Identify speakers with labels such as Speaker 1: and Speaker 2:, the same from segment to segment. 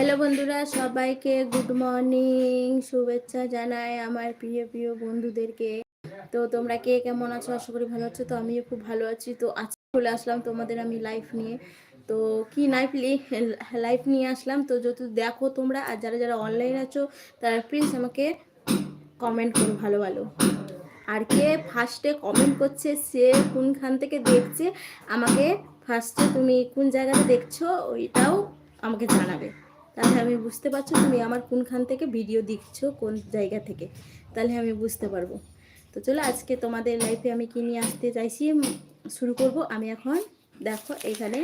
Speaker 1: Hello বন্ধুরা, সবাইকে good morning, শুভেচ্ছা জানাই আমার প্রিয় প্রিয় বন্ধুদেরকে। তো তোমরা কে কেমন আছো? আশা করি ভালো আছো, তো আমিও খুব ভালো আছি। তো আজকে চলে আসলাম তোমাদের আমি লাইফ নিয়ে। তো কি লাইফ লাইফ নিয়ে আসলাম? তো যদি দেখো তোমরা, আর যারা যারা অনলাইন আছো, তারা প্লিজ আমাকে কমেন্ট করো ভালো ভালো। আর কে ফার্স্টে কমেন্ট করছে, সে কোনখান থেকে দেখছে, আমাকে ফার্স্টে তুমি কোন জায়গাতে দেখছ, ওইটাও আমাকে জানাবে। তাহলে আমি বুঝতে পারছ তুমি আমার কোনখান থেকে ভিডিও দেখছ, কোন জায়গা থেকে? তাহলে আমি বুঝতে পারব। তো চলো আজকে তোমাদের লাইফে আমি কি নিয়ে আসতে চাইছি শুরু করব। আমি এখন দেখো এখানে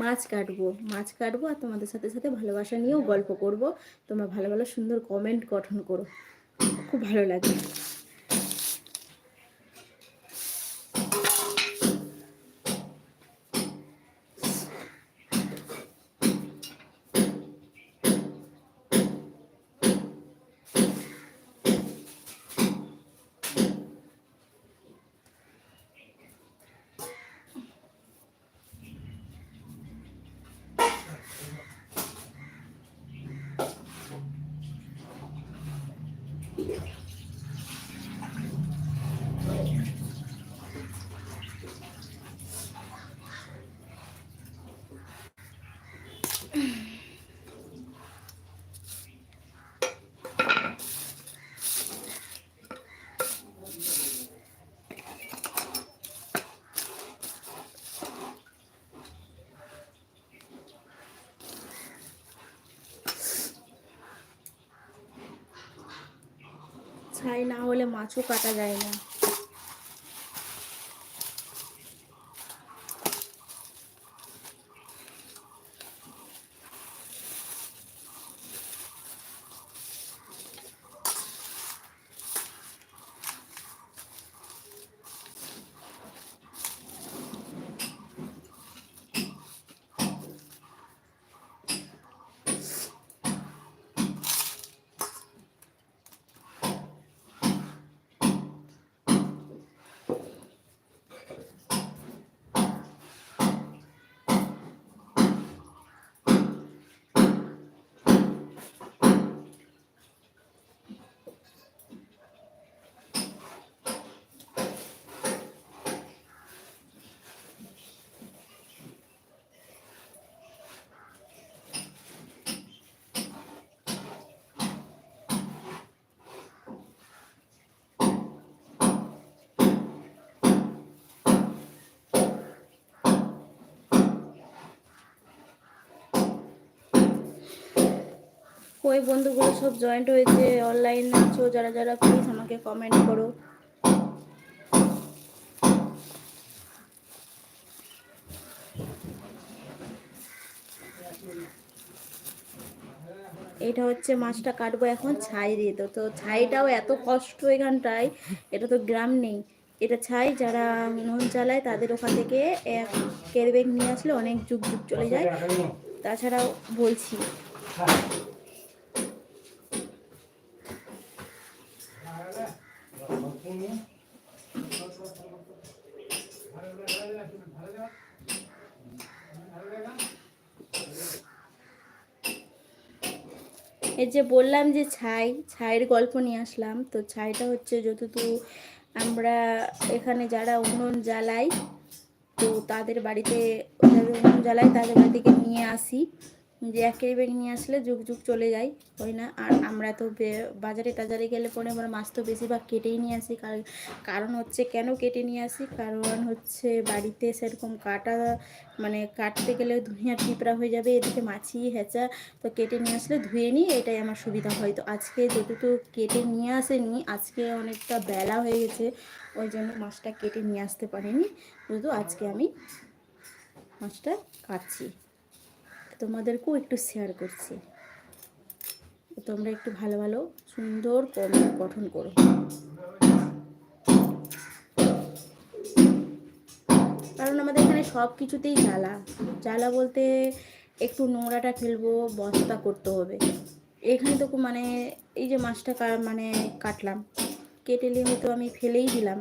Speaker 1: মাছ কাটবো। মাছ কাটবো আর তোমাদের সাথে সাথে ভালোবাসা নিয়েও গল্প করব। তোমরা ভালো ভালো সুন্দর কমেন্ট গঠন করো। খুব ভালো লাগে ছাই না হলে মাছও কাটা যায় না। ওই বন্ধুগুলো সব জয়েন্ট হয়েছে অনলাইন আছো, যারা যারা প্লিজ আমাকে কমেন্ট করো। এটা হচ্ছে মাছটা কাটবো এখন ছাই দিয়ে। তো তো ছাইটাও এত কষ্ট এখানটায়, এটা তো গ্রাম নেই। এটা ছাই যারা নুন চালায় তাদের ওখান থেকে এক কেরবেগ নিয়ে আসলে অনেক যুগ যুগ চলে যায়। তাছাড়াও বলছি। এই যে বললাম যে ছাই, ছাইয়ের গল্প নিয়ে আসলাম। তো ছাইটা হচ্ছে যতটুকু আমরা এখানে যারা উনুন জ্বালাই, তো তাদের বাড়িতে, যাদের উনুন জ্বালাই তাদের বাড়ি থেকে নিয়ে আসি। যে এক ব্যাগ নিয়ে আসলে যুগ যুগ চলে যায় ওই না? আর আমরা তো বাজারে টাজারে গেলে পরে আমরা মাছ তো বেশিরভাগ কেটেই নিয়ে আসি। কার- কারণ হচ্ছে কেন কেটে নিয়ে আসি? কারণ হচ্ছে বাড়িতে সেরকম কাটা মানে কাটতে গেলে ধুইয়া টিপরা হয়ে যাবে, এদিকে মাছি, হেঁচা, তো কেটে নিয়ে আসলে ধুয়ে নিই এটাই আমার সুবিধা হয়। তো আজকে যেহেতু কেটে নিয়ে আসেনি, আজকে অনেকটা বেলা হয়ে গেছে, ওই জন্য মাছটা কেটে নিয়ে আসতে পারিনি। যেহেতু আজকে আমি মাছটা কাটছি। তোমাদেরকেও একটু শেয়ার করছি। তোমরা একটু ভালো ভালো, সুন্দর কমেন্ট গঠন করো। কারণ আমাদের এখানে সব কিছুতেই জ্বালা। জ্বালা বলতে একটু নোংরাটা ফেলব, বস্তা করতে হবে। এখানে তো মানে এই যে মাছটা মানে কাটলাম, কেটে নিয়ে হয়তো আমি ফেলেই দিলাম।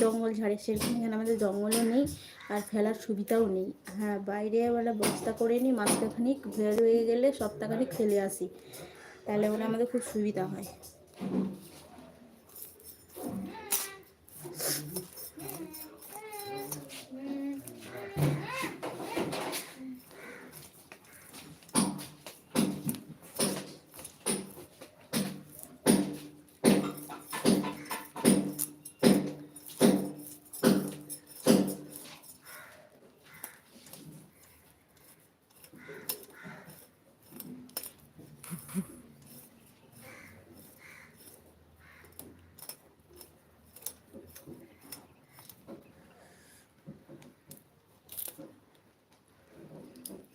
Speaker 1: জঙ্গল ঝাড়ে, সেরকম এখানে আমাদের জঙ্গলও নেই আর ফেলার সুবিধাও নেই। হ্যাঁ বাইরে আমরা বস্তা করে নিই মাছটাখানিক বের হয়ে গেলে সপ্তাহখানিক ফেলে আসি। তাহলে ওরা আমাদের খুব সুবিধা হয়।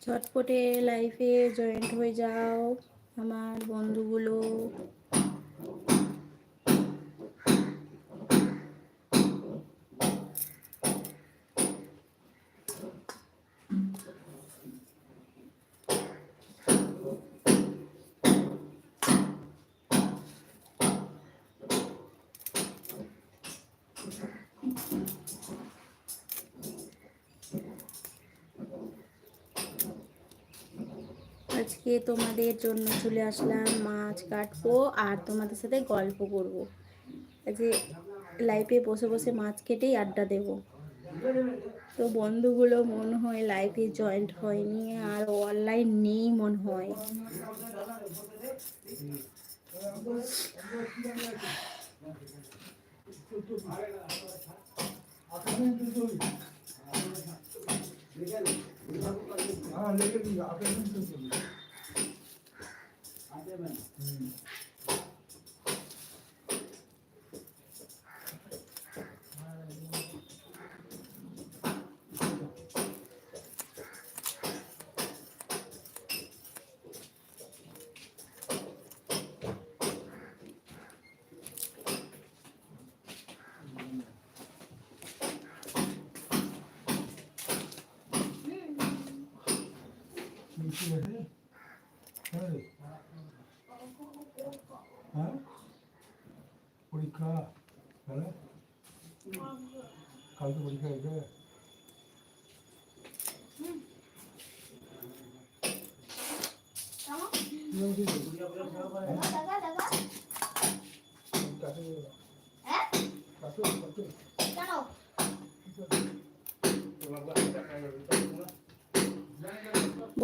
Speaker 1: ছটপটে লাইফে জয়েন্ট হয়ে যাও আমার বন্ধুগুলো। আজকে তোমাদের জন্য চলে আসলাম মাছ কাটবো আর তোমাদের সাথে গল্প করব। যে লাইফে বসে বসে মাছ কেটেই আড্ডা দেব। তো বন্ধুগুলো মনে হয় লাইফে জয়েন্ট হয়নি আর অনলাইন নেই মনে হয়।
Speaker 2: 보이게 보니까, 보니까 이제.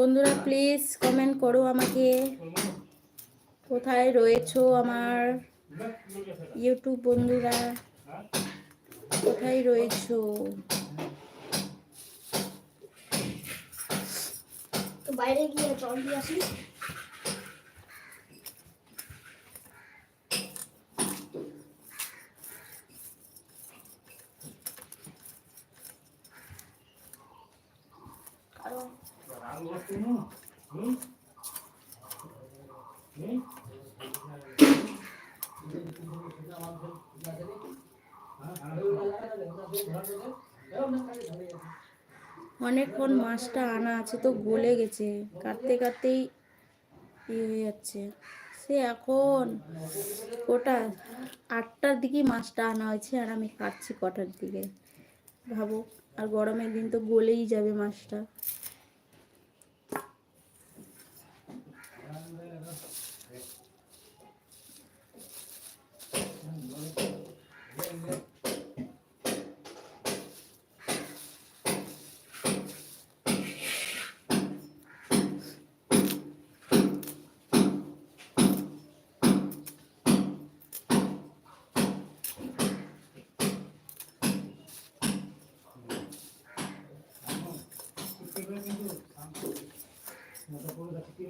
Speaker 1: বন্ধুরা প্লিজ কমেন্ট করো আমাকে। কোথায় রয়েছো আমার ইউটিউব বন্ধুরা? কোথায় রয়েছো?
Speaker 3: বাইরে গিয়ে জল দিয়ে আসি কারণ
Speaker 1: অনেকক্ষণ মাছটা আনা আছে, তো গলে গেছে। কাটতে কাটতেই ইয়ে হয়ে যাচ্ছে। সে এখন কটা আটটার দিকে মাছটা আনা হয়েছে, আর আমি কাটছি কটার দিকে। ভাবো, আর গরমের দিন তো গলেই যাবে মাছটা। কি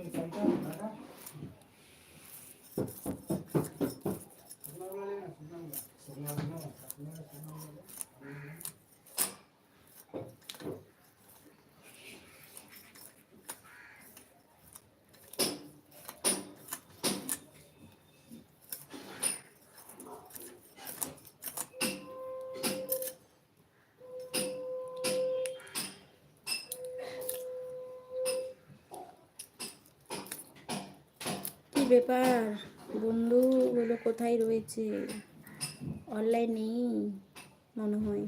Speaker 1: ব্যাপার? বন্ধুগুলো কোথায় রয়েছে? অনলাইন নেই মনে হয়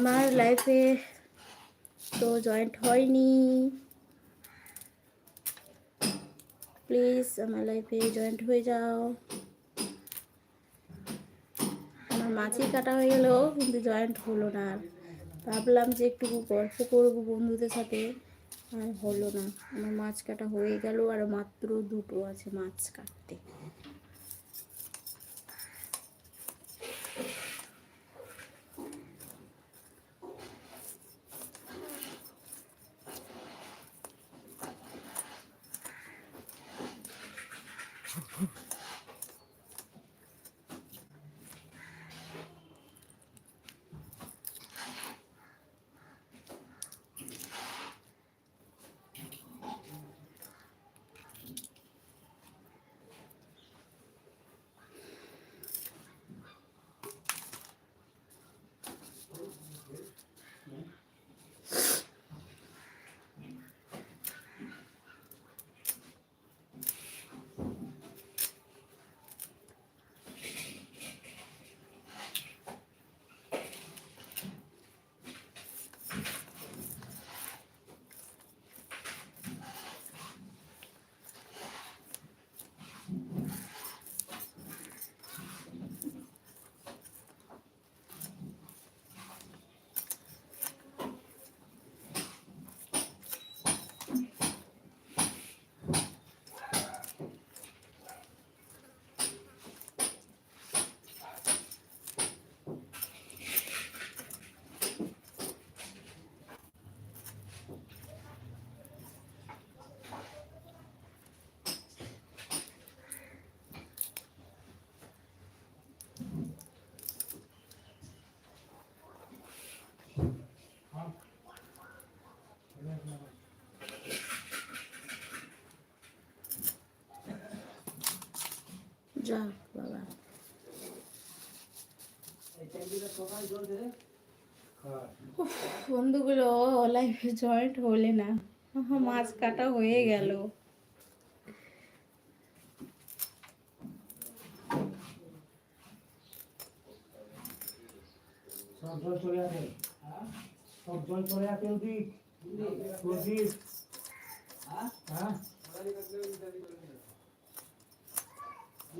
Speaker 1: আমার লাইফে তো জয়েন্ট হয়নি। প্লিজ আমার লাইফে জয়েন্ট হয়ে যাও। আমার মাছি কাটা হয়ে গেল কিন্তু জয়েন্ট হলো না আর। ভাবলাম যে একটু গল্প করব বন্ধুদের সাথে, আর হলো না। আমার মাছ কাটা হয়ে গেল, আর মাত্র দুটো আছে মাছ কাটতে। যাক, বাবা। বন্ধুগুলো লাইফে জয়েন্ট হলে না। মাছ কাটা হয়ে গেল।
Speaker 2: সব জল চলে আসে। সব জল চলে আসে ওদিক হ্যাঁ কি? কত টাকা করে আছে কত কি না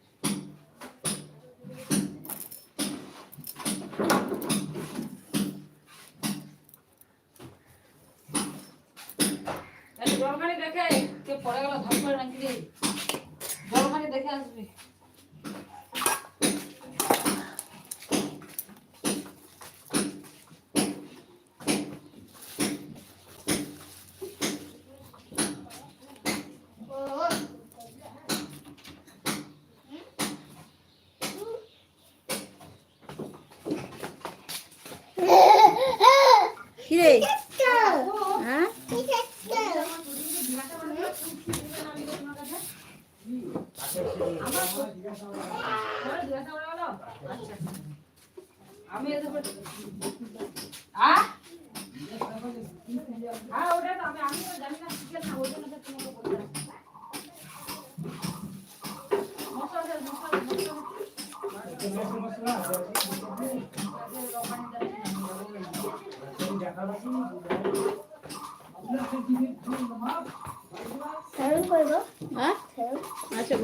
Speaker 4: কে পড়ে গেল ধপ করে নাকি জলখানি দেখে আসবি।
Speaker 1: কিরে? হ্যাঁ?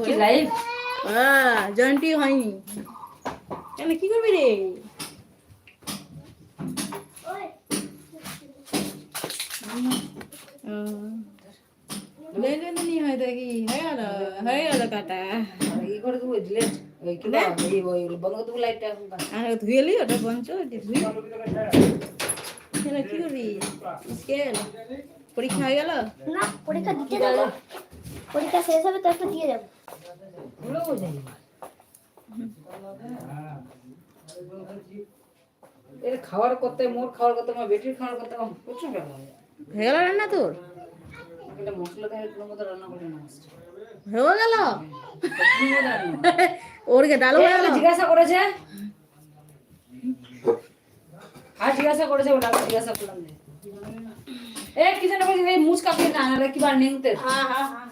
Speaker 4: কি লাইভ
Speaker 1: হ্যাঁ জয়েন্টই হয়নি। কেন কি করবি রে?
Speaker 3: ওই
Speaker 1: দেখে হয় দেখি। হয়ে হয়ে গেল কাটা
Speaker 4: ই করে দেবো কি বলে এই ওই বন্ধ করে দেবো লাইটটা
Speaker 1: ধুয়েলি ওটা কেন কি করবি? স্কেল। পরীক্ষা হয়ে গেল?
Speaker 3: না পরীক্ষা দিতে পরীক্ষা শেষ হবে তারপর দিয়ে যাব
Speaker 4: এর খাওয়ার করতে মোর খাওয়ার করতে আমার বেটির খাওয়ার করতে আমার প্রচুর ব্যাপার হয়ে।
Speaker 1: গেল রান্না তোর?
Speaker 4: এটা মশলা দিয়ে কোনো মতো রান্না করে না
Speaker 1: হয়ে গেল? ওরকে ডাল হয়ে গেল
Speaker 4: জিজ্ঞাসা করেছে? আর জিজ্ঞাসা করেছে ওটা আমি জিজ্ঞাসা করলাম এ কি যেন বলছি এই মুচ কাপিয়ে না কি বার নেংতে
Speaker 1: হ্যাঁ হ্যাঁ হ্যাঁ।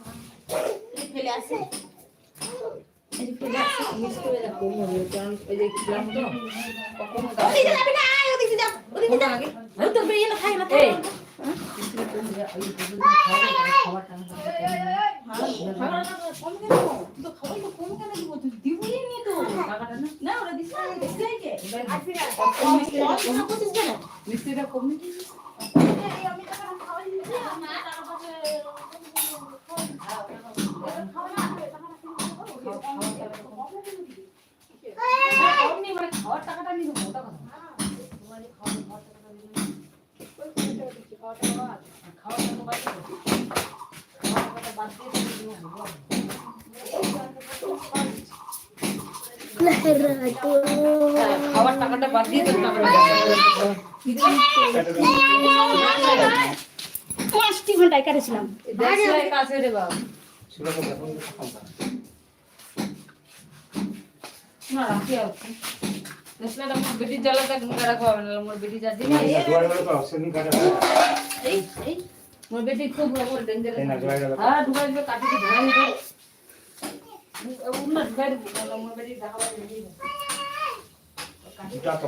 Speaker 1: ফেলে আসে হ্যাঁ?
Speaker 4: মিষ্টিটা কম খাওয়ার টাকাটা বাদ টাকাটা বাদ দিয়ে
Speaker 3: পাঁচটি ঘন্টায় কাটেছিলাম।
Speaker 4: মোর বেটি খুব আমার ডেঞ্জার। হ্যাঁ ঢুকাই দেবে। কাটি ধরে নিবে উন্না ঢুকাই দেবে মোর বেটি দেখাবা রেডি
Speaker 1: তো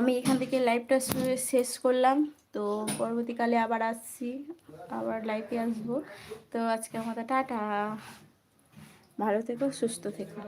Speaker 1: আমি এখান থেকে লাইভটা শেষ করলাম। তো পরবর্তীকালে আবার আসছি। আবার লাইভে আসব। তো আজকে আমাদের টাটা। ভালো থেকো, সুস্থ থেকো।